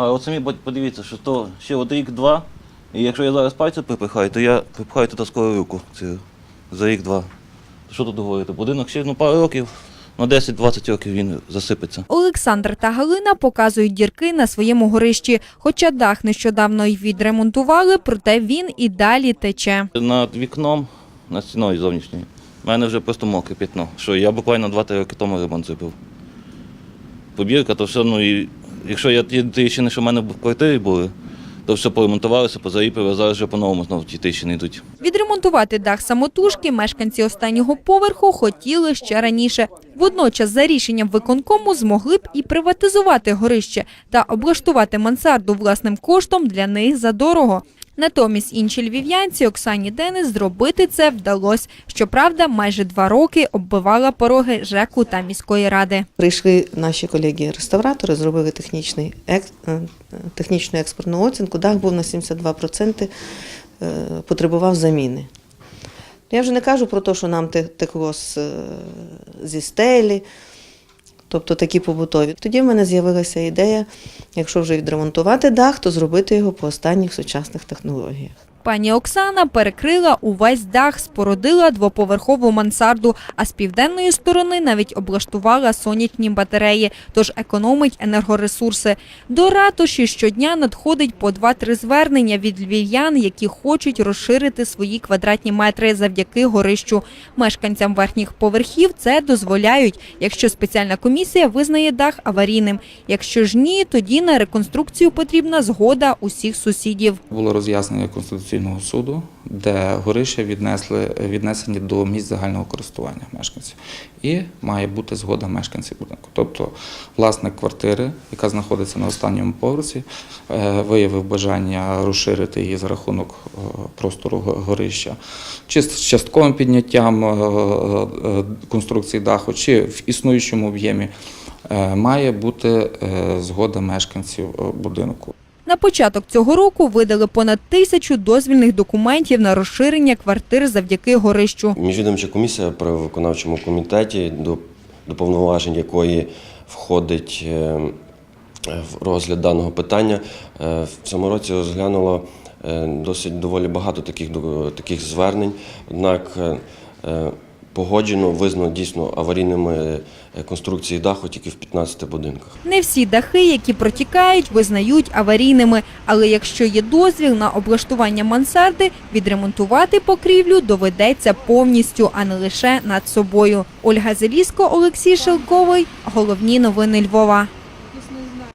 А от самі подивіться, що то ще от рік-два, і якщо я зараз пальці припихаю, то я припхаю туди скоро руку цю, за рік-два. Що тут говорити? Будинок ще ну, пару років, на 10-20 років він засипеться. Олександр та Галина показують дірки на своєму горищі. Хоча дах нещодавно й відремонтували, проте він і далі тече. Над вікном, над стіною зовнішньою, в мене вже просто мокре пятно, що я буквально 2-3 роки тому ремонт зробив. Побірка, то все, ну і якщо я ті тріщини, що в мене в квартирі були, то все поремонтувалося, позаліпили, а зараз вже по-новому знову ті тріщини йдуть. Відремонтувати дах самотужки мешканці останнього поверху хотіли ще раніше. Водночас, за рішенням виконкому, змогли б і приватизувати горище та облаштувати мансарду власним коштом для них задорого. Натомість іншій львів'янці Оксані Денис зробити це вдалося. Щоправда, майже два роки оббивала пороги ЖЕКу та міської ради. Прийшли наші колеги-реставратори, зробили технічний, ек- е, технічну експертну оцінку. Дах був на 72% е, потребував заміни. Я вже не кажу про те, що нам текло е, зі стелі, тобто такі побутові. Тоді в мене з'явилася ідея, якщо вже відремонтувати дах, то зробити його по останніх сучасних технологіях. Пані Оксана перекрила увесь дах, спорудила двоповерхову мансарду, а з південної сторони навіть облаштувала сонячні батареї, тож економить енергоресурси. До ратуші щодня надходить по 2-3 звернення від львів'ян, які хочуть розширити свої квадратні метри завдяки горищу. Мешканцям верхніх поверхів це дозволяють, якщо спеціальна комісія визнає дах аварійним. Якщо ж ні, тоді на реконструкцію потрібна згода усіх сусідів. Було роз'яснення Конституційного суду, де горища віднесли, віднесені до місць загального користування мешканців. І має бути згода мешканців будинку. Тобто власник квартири, яка знаходиться на останньому поверсі, е, виявив бажання розширити її за рахунок е, простору горища, чи з частковим підняттям е, конструкції даху, чи в існуючому об'ємі. Має бути згода мешканців будинку. На початок цього року видали понад тисячу дозвільних документів на розширення квартир завдяки горищу. Міжвідомча комісія при виконавчому комітеті, до, до повноважень якої входить е, в розгляд даного питання, е, в цьому році розглянула е, досить доволі багато таких, таких звернень. Однак погоджено, визнано дійсно аварійними е, конструкції даху тільки в 15 будинках. Не всі дахи, які протікають, визнають аварійними. Але якщо є дозвіл на облаштування мансарди, відремонтувати покрівлю доведеться повністю, а не лише над собою. Ольга Зеліско, Олексій Шелковий. Головні новини Львова.